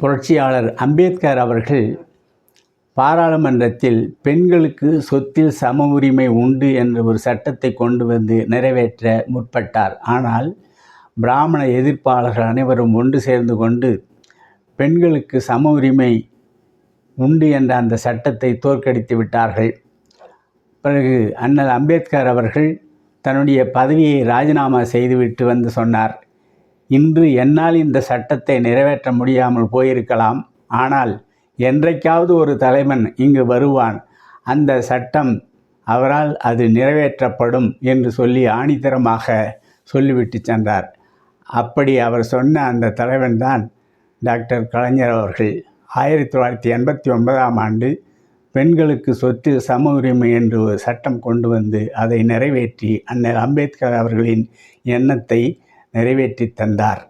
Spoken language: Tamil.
புரட்சியாளர் அம்பேத்கர் அவர்கள் பாராளுமன்றத்தில் பெண்களுக்கு சொத்தில் சம உரிமை உண்டு என்ற ஒரு சட்டத்தை கொண்டு வந்து நிறைவேற்ற முற்பட்டார். ஆனால் பிராமண எதிர்ப்பாளர்கள் அனைவரும் ஒன்று சேர்ந்து கொண்டு பெண்களுக்கு சம உரிமை உண்டு என்ற அந்த சட்டத்தை தோற்கடித்து விட்டார்கள். பிறகு அண்ணல் அம்பேத்கர் அவர்கள் தன்னுடைய பதவியை ராஜினாமா செய்துவிட்டு வந்து சொன்னார். இன்று என்னால் இந்த சட்டத்தை நிறைவேற்ற முடியாமல் போயிருக்கலாம். ஆனால் என்றைக்காவது ஒரு தலைவன் இங்கு வருவான். அந்த சட்டம் அவரால் அது நிறைவேற்றப்படும் என்று சொல்லி ஆணித்தரமாக சொல்லிவிட்டு சென்றார். அப்படி அவர் சொன்ன அந்த தலைவன்தான் டாக்டர் கலைஞர் அவர்கள். ஆயிரத்தி தொள்ளாயிரத்தி எண்பத்தி ஒன்பதாம் ஆண்டு பெண்களுக்கு சொத்து சம உரிமை என்று ஒரு சட்டம் கொண்டு வந்து அதை நிறைவேற்றி அண்ணல் அம்பேத்கர் அவர்களின் எண்ணத்தை நிறைவேற்றி தந்தார்.